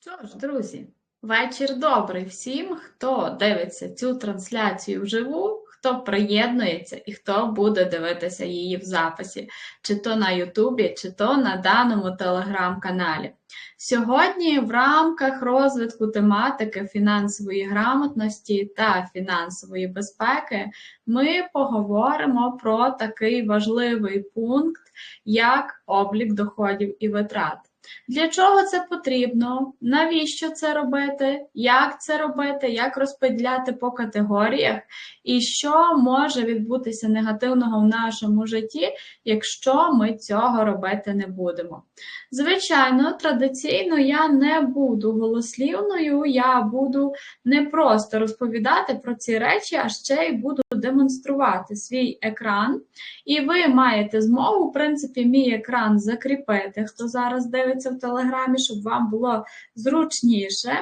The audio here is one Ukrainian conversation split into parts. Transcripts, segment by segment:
Що ж, друзі, вечір добрий всім, хто дивиться цю трансляцію вживу, хто приєднується і хто буде дивитися її в записі, чи то на Ютубі, чи то на даному телеграм-каналі. Сьогодні в рамках розвитку тематики фінансової грамотності та фінансової безпеки ми поговоримо про такий важливий пункт, як облік доходів і витрат. Для чого це потрібно? Навіщо це робити? Як це робити? Як розподіляти по категоріях? І що може відбутися негативного в нашому житті, якщо ми цього робити не будемо? Звичайно, традиційно я не буду голослівною, я буду не просто розповідати про ці речі, а ще й буду демонструвати свій екран. І ви маєте змогу, в принципі, мій екран закріпити, хто зараз дивиться в Телеграмі, щоб вам було зручніше.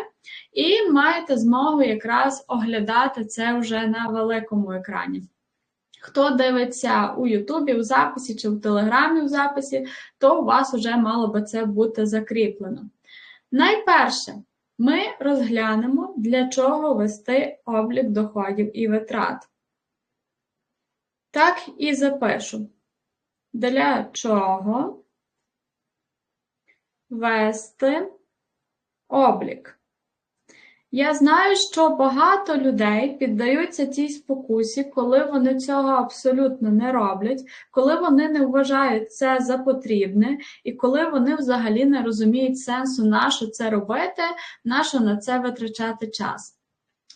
І маєте змогу якраз оглядати це вже на великому екрані. Хто дивиться у Ютубі у записі чи в Телеграмі у записі, то у вас вже мало би це бути закріплено. Найперше, ми розглянемо, для чого вести облік доходів і витрат. Так і запишу. Для чого вести облік? Я знаю, що багато людей піддаються цій спокусі, коли вони цього абсолютно не роблять, коли вони не вважають це за потрібне, і коли вони взагалі не розуміють сенсу, на що це робити, на що на це витрачати час.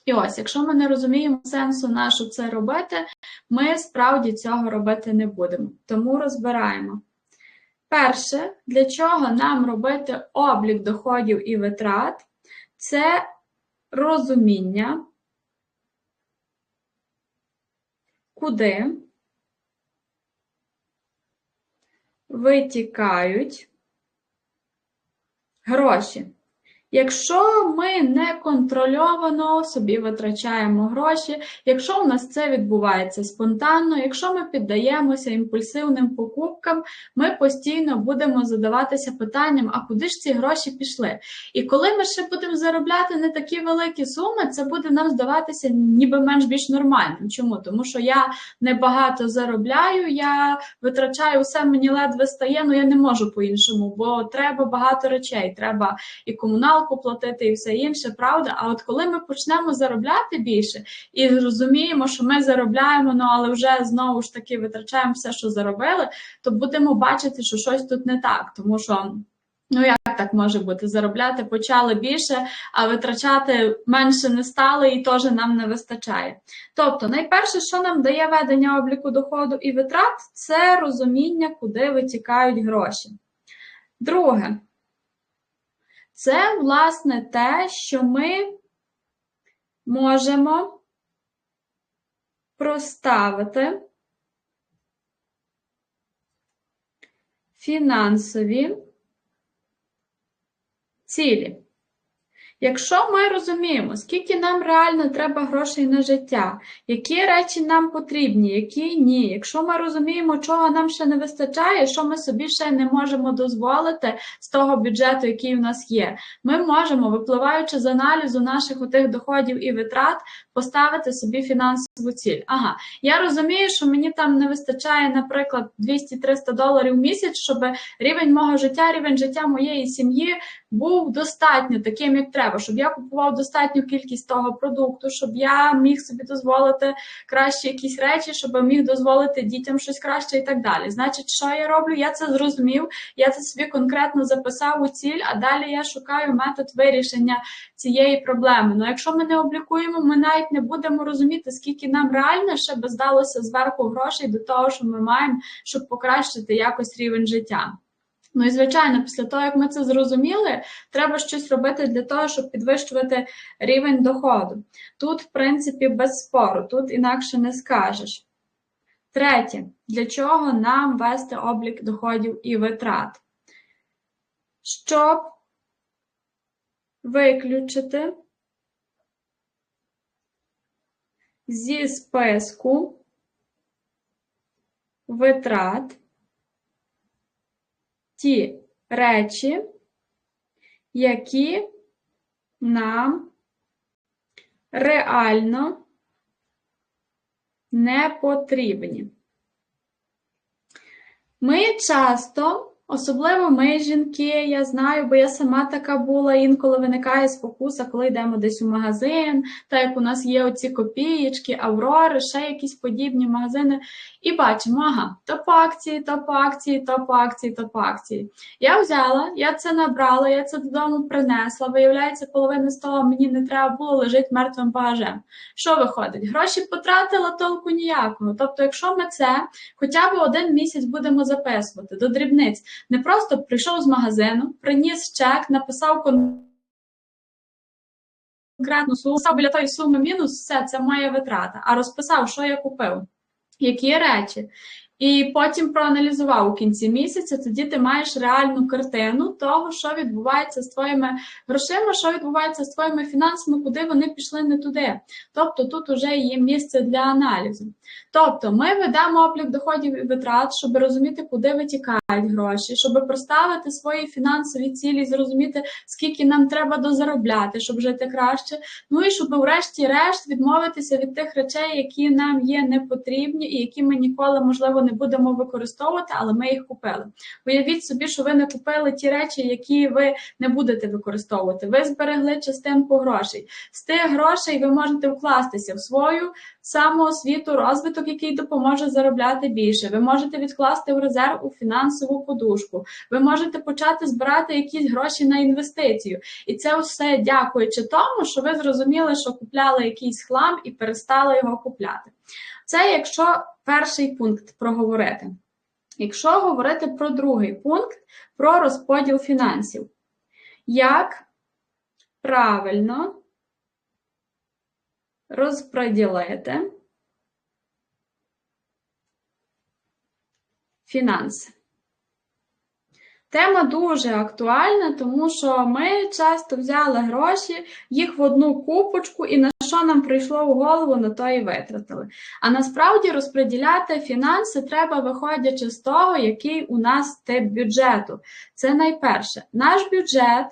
І ось, якщо ми не розуміємо сенсу, на що це робити, ми справді цього робити не будемо. Тому розбираємо. Перше, для чого нам робити облік доходів і витрат, це розуміння, куди витікають гроші. Якщо ми неконтрольовано собі витрачаємо гроші, якщо у нас це відбувається спонтанно, якщо ми піддаємося імпульсивним покупкам, ми постійно будемо задаватися питанням, а куди ж ці гроші пішли? І коли ми ще будемо заробляти не такі великі суми, це буде нам здаватися ніби менш більш нормальним. Чому? Тому що я небагато заробляю, я витрачаю все, мені ледве стає, ну я не можу по-іншому, бо треба багато речей, треба і комуналку комуналку платити і все інше, правда? А от коли ми почнемо заробляти більше і розуміємо, що ми заробляємо, ну але вже знову ж таки витрачаємо все, що заробили, то будемо бачити, що щось тут не так, тому що. Ну, як так може бути? Заробляти почали більше, а витрачати менше не стали і теж нам не вистачає. Тобто, найперше, що нам дає ведення обліку доходу і витрат, це розуміння, куди витікають гроші. Друге, це, власне, те, що ми можемо проставити фінансові цілі. Якщо ми розуміємо, скільки нам реально треба грошей на життя, які речі нам потрібні, які ні. Якщо ми розуміємо, чого нам ще не вистачає, що ми собі ще не можемо дозволити з того бюджету, який в нас є, ми можемо, випливаючи з аналізу наших отих доходів і витрат, поставити собі фінансову ціль. Ага, я розумію, що мені там не вистачає, наприклад, 200-300 доларів в місяць, щоб рівень мого життя, рівень життя моєї сім'ї був достатньо таким, як треба, щоб я купував достатню кількість того продукту, щоб я міг собі дозволити кращі якісь речі, щоб міг дозволити дітям щось краще і так далі. Значить, що я роблю? Я це зрозумів, я це собі конкретно записав у ціль, а далі я шукаю метод вирішення цієї проблеми. Ну, якщо ми не облікуємо, ми навіть не будемо розуміти, скільки нам реально ще би здалося зверху грошей до того, що ми маємо, щоб покращити якось рівень життя. Ну і звичайно, після того, як ми це зрозуміли, треба щось робити для того, щоб підвищувати рівень доходу. Тут, в принципі, без спору, тут інакше не скажеш. Третє, для чого нам вести облік доходів і витрат? Щоб виключити зі списку витрат ті речі, які нам реально не потрібні. Ми часто, особливо ми, жінки, я знаю, бо я сама така була, інколи виникає спокуса, коли йдемо десь у магазин, так як у нас є оці копієчки, Аврори, ще якісь подібні магазини, і бачимо, ага, то по акції, то по акції, то по акції, то по акції. Я взяла, я це набрала, я це додому принесла. Виявляється, половина з того мені не треба було лежить мертвим багажем. Що виходить? Гроші потратила толку ніякого. Тобто, якщо ми це хоча б один місяць будемо записувати до дрібниць, не просто прийшов з магазину, приніс чек, написав конкретну суму, біля тої суми мінус, все, це моя витрата, а розписав, що я купив, які речі. І потім проаналізував у кінці місяця, тоді ти маєш реальну картину того, що відбувається з твоїми грошима, що відбувається з твоїми фінансами, куди вони пішли не туди. Тобто тут вже є місце для аналізу. Тобто ми ведемо облік доходів і витрат, щоб розуміти, куди витікають гроші, щоб проставити свої фінансові цілі, зрозуміти, скільки нам треба дозаробляти, щоб жити краще. Ну і щоб, врешті-решт, відмовитися від тих речей, які нам є непотрібні і які ми ніколи, можливо, не будемо використовувати, але ми їх купили. Уявіть собі, що ви не купили ті речі, які ви не будете використовувати. Ви зберегли частинку грошей. З тих грошей ви можете вкластися в свою самоосвіту, розвиток, який допоможе заробляти більше. Ви можете відкласти в резерв у фінансову подушку. Ви можете почати збирати якісь гроші на інвестицію. І це все дякуючи тому, що ви зрозуміли, що купляли якийсь хлам і перестали його купляти. Це якщо перший пункт проговорити. Якщо говорити про другий пункт, про розподіл фінансів. Як правильно розподілити фінанси? Тема дуже актуальна, тому що ми часто взяли гроші, їх в одну купочку, і на що нам прийшло в голову, на то і витратили. А насправді розподіляти фінанси треба, виходячи з того, який у нас тип бюджету. Це найперше. Наш бюджет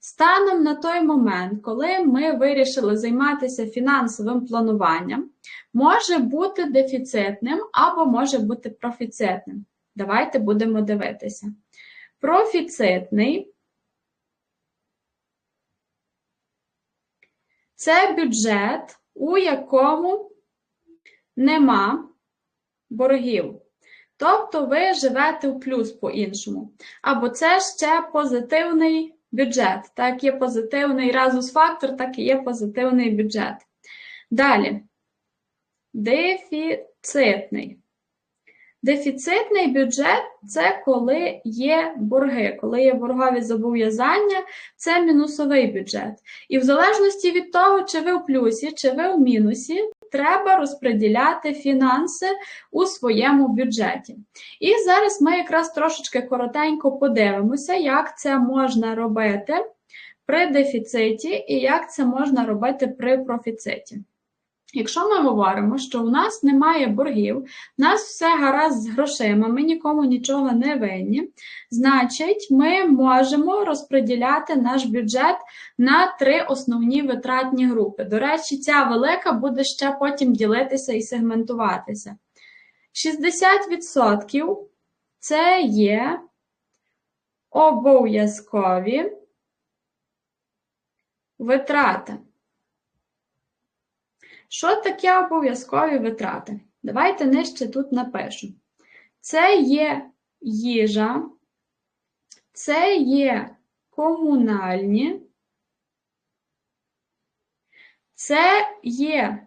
станом на той момент, коли ми вирішили займатися фінансовим плануванням, може бути дефіцитним або може бути профіцитним. Давайте будемо дивитися. Профіцитний це бюджет, у якому нема боргів. Тобто ви живете в плюс по-іншому. Або це ще позитивний бюджет. Так, є позитивний резус-фактор, так і є позитивний бюджет. Далі. Дефіцитний. Дефіцитний бюджет це коли є борги, коли є боргові зобов'язання, це мінусовий бюджет. І в залежності від того, чи ви в плюсі, чи ви в мінусі, треба розподіляти фінанси у своєму бюджеті. І зараз ми якраз трошечки коротенько подивимося, як це можна робити при дефіциті і як це можна робити при профіциті. Якщо ми говоримо, що у нас немає боргів, у нас все гаразд з грошима, ми нікому нічого не винні, значить, ми можемо розподіляти наш бюджет на три основні витратні групи. До речі, ця велика буде ще потім ділитися і сегментуватися. 60% це є обов'язкові витрати. Що таке обов'язкові витрати? Давайте нижче тут напишу. Це є їжа, це є комунальні, це є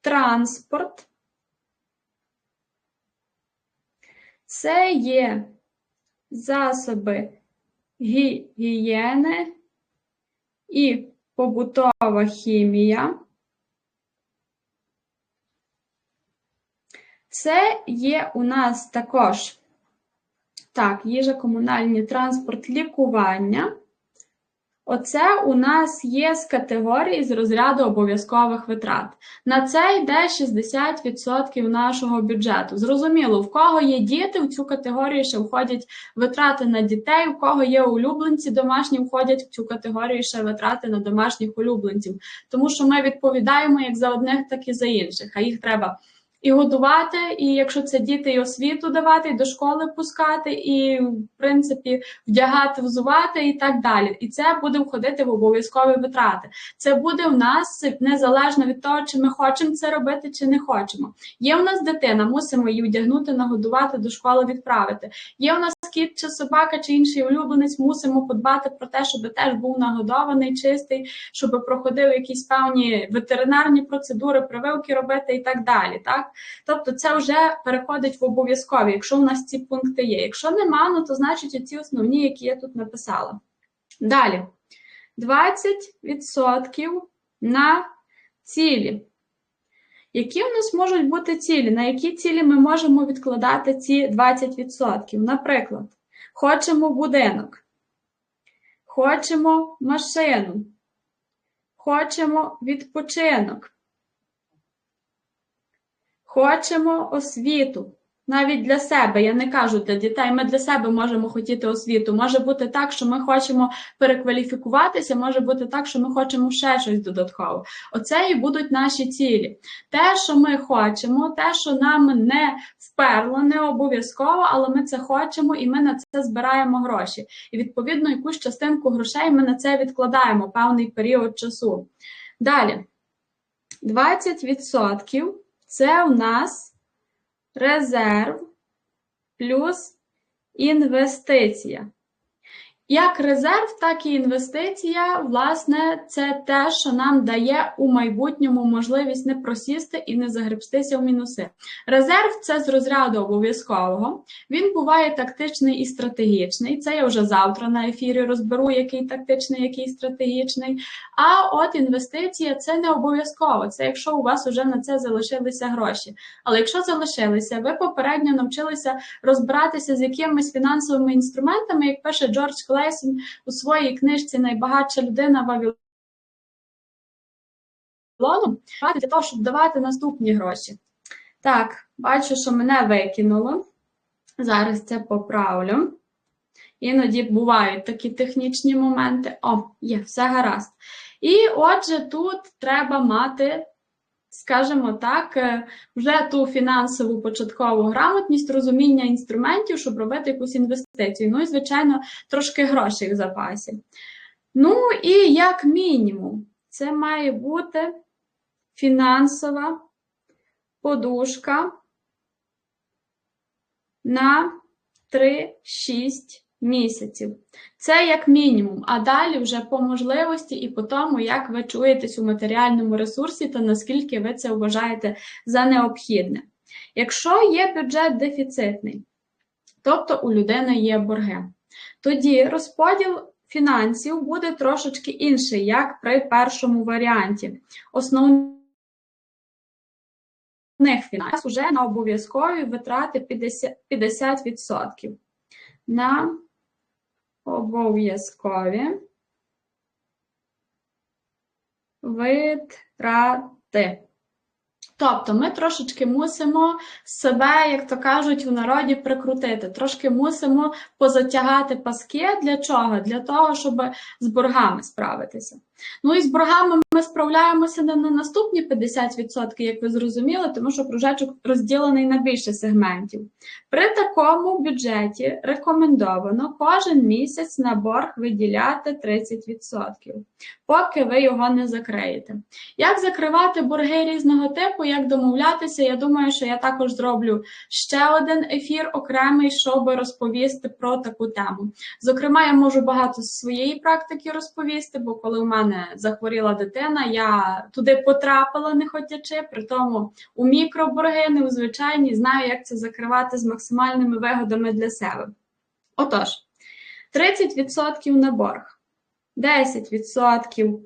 транспорт, це є засоби гігієни і побутова хімія. Це є у нас також так, їжа, комунальний транспорт, лікування. Оце у нас є з категорії з розряду обов'язкових витрат. На це йде 60% нашого бюджету. Зрозуміло, в кого є діти, в цю категорію ще входять витрати на дітей, у кого є улюбленці домашні, входять в цю категорію ще витрати на домашніх улюбленців. Тому що ми відповідаємо як за одних, так і за інших, а їх треба і годувати, і якщо це діти, і освіту давати, і до школи пускати, і в принципі вдягати, взувати і так далі. І це буде входити в обов'язкові витрати. Це буде в нас незалежно від того, чи ми хочемо це робити, чи не хочемо. Є в нас дитина, мусимо її вдягнути, нагодувати, до школи відправити. Є в нас кіт чи собака, чи інший улюбленець, мусимо подбати про те, щоб теж був нагодований, чистий, щоб проходив якісь певні ветеринарні процедури, прививки робити і так далі. Так? Тобто це вже переходить в обов'язкові, якщо в нас ці пункти є. Якщо нема, ну то значить ці основні, які я тут написала. Далі 20% на цілі. Які в нас можуть бути цілі? На які цілі ми можемо відкладати ці 20%? Наприклад, хочемо будинок, хочемо машину, хочемо відпочинок. Хочемо освіту. Навіть для себе, я не кажу для дітей, ми для себе можемо хотіти освіту. Може бути так, що ми хочемо перекваліфікуватися, може бути так, що ми хочемо ще щось додатково. Оце і будуть наші цілі. Те, що ми хочемо, те, що нам не вперло, не обов'язково, але ми це хочемо і ми на це збираємо гроші. І відповідно якусь частинку грошей ми на це відкладаємо певний період часу. Далі 20% це у нас резерв плюс інвестиція. Як резерв, так і інвестиція, власне, це те, що нам дає у майбутньому можливість не просісти і не загребстися в мінуси. Резерв це з розряду обов'язкового. Він буває тактичний і стратегічний. Це я вже завтра на ефірі розберу, який тактичний, який стратегічний. А от інвестиція це не обов'язково. Це якщо у вас вже на це залишилися гроші. Але якщо залишилися, ви попередньо навчилися розбиратися з якимись фінансовими інструментами, як пише Джордж Клейсон у своїй книжці Найбагатша людина Вавилону для того, щоб давати наступні гроші. Так, бачу, що мене викинуло. Зараз це поправлю. Іноді бувають такі технічні моменти. О, є, все гаразд. І отже, тут треба мати скажімо так, е, вже ту фінансову початкову грамотність, розуміння інструментів, щоб робити якусь інвестицію. Ну і, звичайно, трошки грошей в запасі. Ну, і як мінімум, це має бути фінансова подушка на 3-6 місяців. Це як мінімум, а далі вже по можливості і по тому, як ви чуєтесь у матеріальному ресурсі та наскільки ви це вважаєте за необхідне. Якщо є бюджет дефіцитний, тобто у людини є борги, тоді розподіл фінансів буде трошечки інший, як при першому варіанті. Основних фінансів вже на обов'язкові витрати 50%. 50% на обов'язкові витрати. Тобто ми трошечки мусимо себе, як то кажуть, у народі прикрутити. Трошки мусимо позатягати паски. Для чого? Для того, щоб з боргами справитися. Ну і з боргами ми справляємося не на наступні 50%, як ви зрозуміли, тому що кружечок розділений на більше сегментів. При такому бюджеті рекомендовано кожен місяць на борг виділяти 30%, поки ви його не закриєте. Як закривати борги різного типу, як домовлятися, я думаю, що я також зроблю ще один ефір окремий, щоб розповісти про таку тему. Зокрема, я можу багато з своєї практики розповісти, бо коли в мене захворіла дитина, я туди потрапила, не хотячи, при тому у мікроборги, не у звичайні, знаю, як це закривати з максимальними вигодами для себе. Отож, 30% на борг, 10%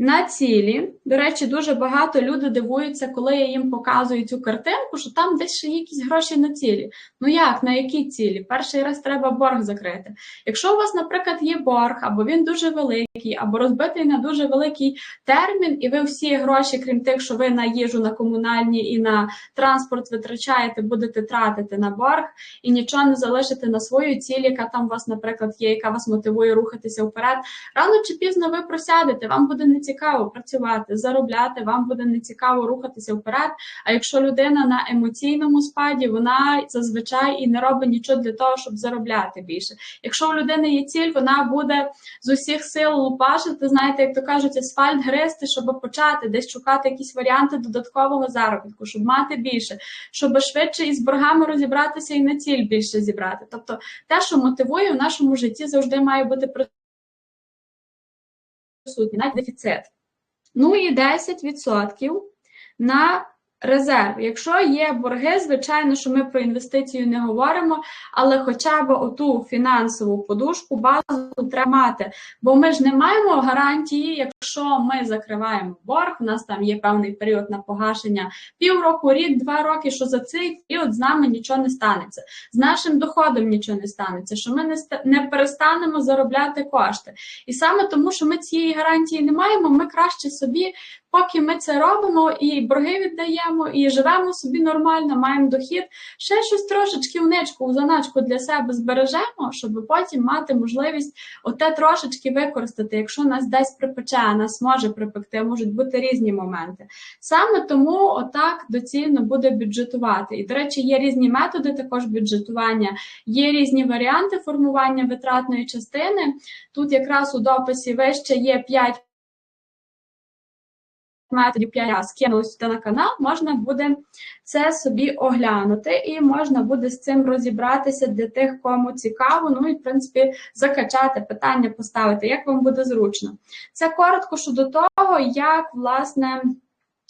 на цілі. До речі, дуже багато люди дивуються, коли я їм показую цю картинку, що там десь ще якісь гроші на цілі. Ну як, на які цілі? Перший раз треба борг закрити. Якщо у вас, наприклад, є борг, або він дуже великий, або розбитий на дуже великий термін, і ви всі гроші, крім тих, що ви на їжу, на комунальні і на транспорт витрачаєте, будете тратити на борг і нічого не залишите на свою ціль, яка там у вас, наприклад, є, яка вас мотивує рухатися вперед. Рано чи пізно ви просядете, вам буде не цікаво працювати, заробляти, вам буде не цікаво рухатися вперед. А якщо людина на емоційному спаді, вона зазвичай і не робить нічого для того, щоб заробляти більше. Якщо у людини є ціль, вона буде з усіх сил лупашити, знаєте, як то кажуть, асфальт гристи, щоб почати десь шукати якісь варіанти додаткового заробітку, щоб мати більше, щоб швидше із боргами розібратися і на ціль більше зібрати. Тобто те, що мотивує в нашому житті, завжди має бути присутній, навіть дефіцит. Ну і 10% на резерв. Якщо є борги, звичайно, що ми про інвестицію не говоримо, але хоча б оту фінансову подушку базу треба мати. Бо ми ж не маємо гарантії, якщо ми закриваємо борг, у нас там є певний період на погашення півроку, рік, два роки, що за цей період з нами нічого не станеться, з нашим доходом нічого не станеться, що ми не, не перестанемо заробляти кошти. І саме тому, що ми цієї гарантії не маємо, ми краще собі поки ми це робимо і борги віддаємо, і живемо собі нормально, маємо дохід, ще щось трошечки вничку, у заначку для себе збережемо, щоб потім мати можливість оте трошечки використати, якщо нас десь припече, а нас може припекти, можуть бути різні моменти. Саме тому отак доцільно буде бюджетувати. І, до речі, є різні методи також бюджетування, є різні варіанти формування витратної частини. Тут якраз у дописі вище є 5 методів 5 разів скинули сюди на канал, можна буде це собі оглянути, і можна буде з цим розібратися для тих, кому цікаво. Ну і, в принципі, закачати питання, поставити, як вам буде зручно. Це коротко щодо того, як, власне,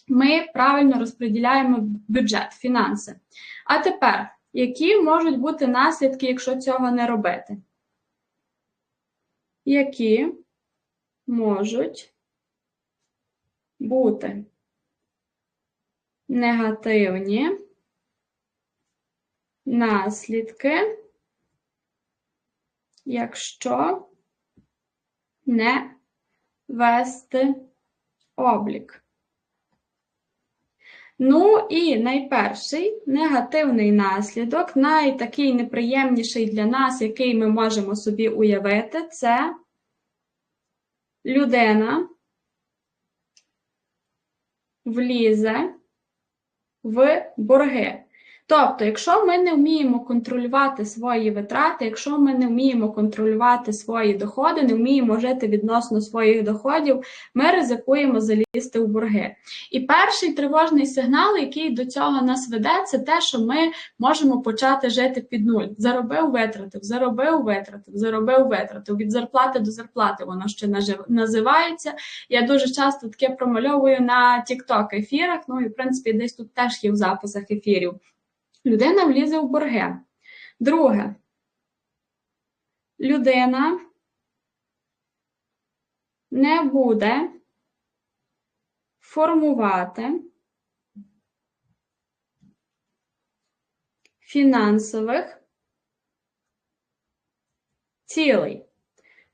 ми правильно розподіляємо бюджет, фінанси. А тепер, які можуть бути наслідки, якщо цього не робити? Які можуть бути негативні наслідки, якщо не вести облік. Ну і найперший негативний наслідок, найтакий неприємніший для нас, який ми можемо собі уявити, це людина влізе в борги. Тобто, якщо ми не вміємо контролювати свої витрати, якщо ми не вміємо контролювати свої доходи, не вміємо жити відносно своїх доходів, ми ризикуємо залізти в борги. І перший тривожний сигнал, який до цього нас веде, це те, що ми можемо почати жити під нуль. Заробив, витратив, заробив, витратив, заробив, витратив. Від зарплати до зарплати воно ще називається. Я дуже часто таке промальовую на TikTok ефірах. Ну і в принципі, десь тут теж є в записах ефірів. Людина влізе в борги. Друге, людина не буде формувати фінансових цілей.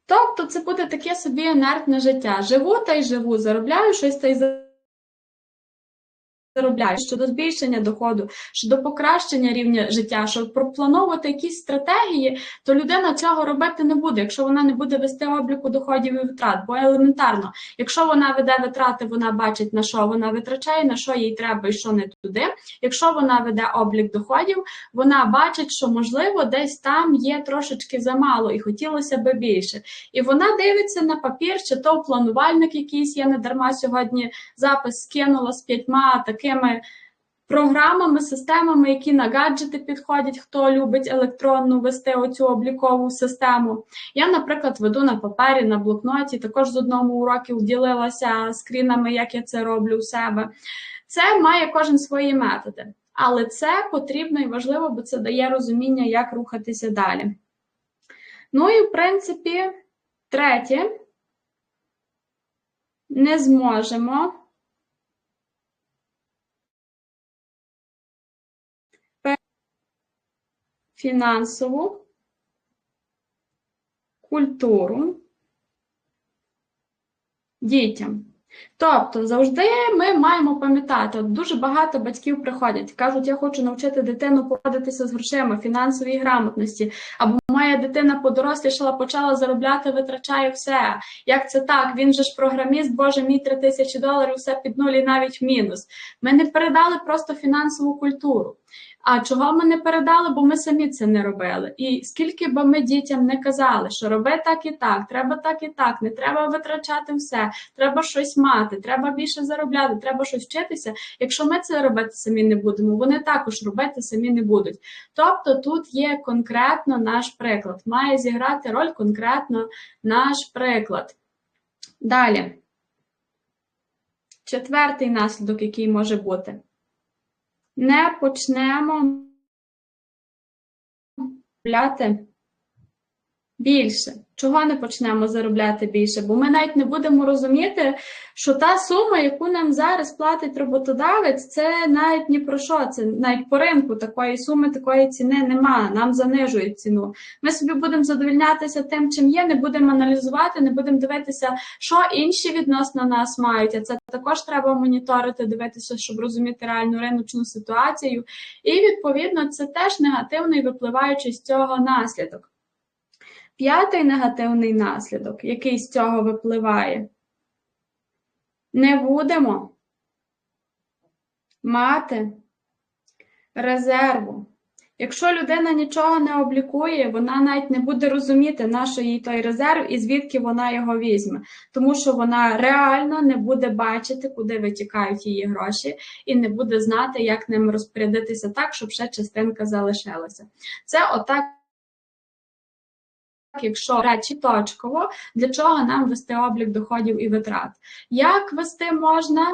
Тобто це буде таке собі інертне життя. Живу та й живу, заробляю щось та й заробляю заробляють, щодо збільшення доходу, щодо покращення рівня життя, щоб проплановувати якісь стратегії, то людина цього робити не буде, якщо вона не буде вести обліку доходів і витрат. Бо елементарно, якщо вона веде витрати, вона бачить на що вона витрачає, на що їй треба і що не туди. Якщо вона веде облік доходів, вона бачить, що можливо десь там є трошечки замало і хотілося би більше. І вона дивиться на папір, чи то планувальник якийсь я не дарма сьогодні запис скинула з п'ятьма такими такими програмами, системами, які на гаджети підходять, хто любить електронну вести оцю облікову систему. Я, наприклад, веду на папері, на блокноті, також з одному уроку ділилася скрінами, як я це роблю у себе. Це має кожен свої методи. Але це потрібно і важливо, бо це дає розуміння, як рухатися далі. Ну і, в принципі, третє не зможемо фінансову культуру дітям. Тобто завжди ми маємо пам'ятати, от дуже багато батьків приходять, кажуть, я хочу навчити дитину поводитися з грошима, фінансовій грамотності, або моя дитина подорослішала, почала заробляти, витрачає все. Як це так? Він же ж програміст, боже мій 3 тисячі доларів, все під нуль і навіть мінус. Ми не передали просто фінансову культуру. А чого ми не передали? Бо ми самі це не робили. І скільки би ми дітям не казали, що роби так і так, треба так і так, не треба витрачати все, треба щось мати, треба більше заробляти, треба щось вчитися. Якщо ми це робити самі не будемо, вони також робити самі не будуть. Тобто тут є конкретно наш приклад, має зіграти роль конкретно наш приклад. Далі. Четвертий наслідок, який може бути не почнемо більше. Чого не почнемо заробляти більше? Бо ми навіть не будемо розуміти, що та сума, яку нам зараз платить роботодавець, це навіть ні про що. Це навіть по ринку такої суми, такої ціни немає. Нам занижують ціну. Ми собі будемо задовільнятися тим, чим є, не будемо аналізувати, не будемо дивитися, що інші відносно нас мають. А це також треба моніторити, дивитися, щоб розуміти реальну риночну ситуацію. І відповідно це теж негативний випливаючий з цього наслідок. П'ятий негативний наслідок, який з цього випливає, не будемо мати резерву. Якщо людина нічого не облікує, вона навіть не буде розуміти, на що їй той резерв і звідки вона його візьме, тому що вона реально не буде бачити, куди витікають її гроші, і не буде знати, як ним розпорядитися так, щоб ще частинка залишилася. Це отак якщо речі точково, для чого нам вести облік доходів і витрат? Як вести можна?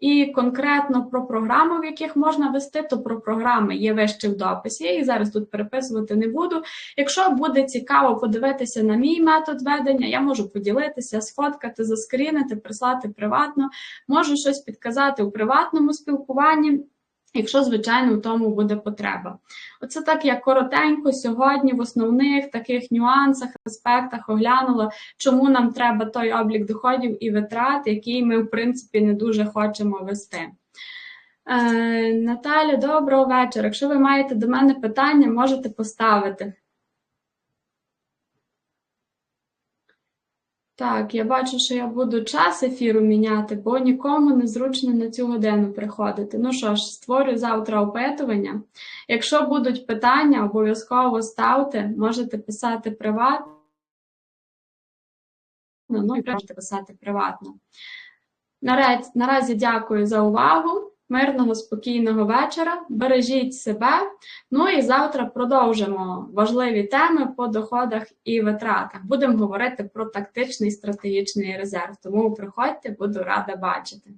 І конкретно про програми, в яких можна вести, то про програми є вище в дописі. Я їх зараз тут переписувати не буду. Якщо буде цікаво подивитися на мій метод ведення, я можу поділитися, сфоткати, заскрінити, прислати приватно, можу щось підказати у приватному спілкуванні якщо, звичайно, у тому буде потреба. Оце так я коротенько сьогодні в основних таких нюансах, аспектах оглянула, чому нам треба той облік доходів і витрат, який ми, в принципі, не дуже хочемо вести. Е, Наталя, доброго вечора. Якщо ви маєте до мене питання, можете поставити. Так, я бачу, що я буду час ефіру міняти, бо нікому не зручно на цю годину приходити. Ну що ж, створю завтра опитування. Якщо будуть питання, обов'язково ставте, можете писати приватно. Ну і можете писати приватно. Наразі дякую за увагу. Мирного, спокійного вечора. Бережіть себе. Ну і завтра продовжимо важливі теми по доходах і витратах. Будемо говорити про тактичний стратегічний резерв. Тому приходьте, буду рада бачити.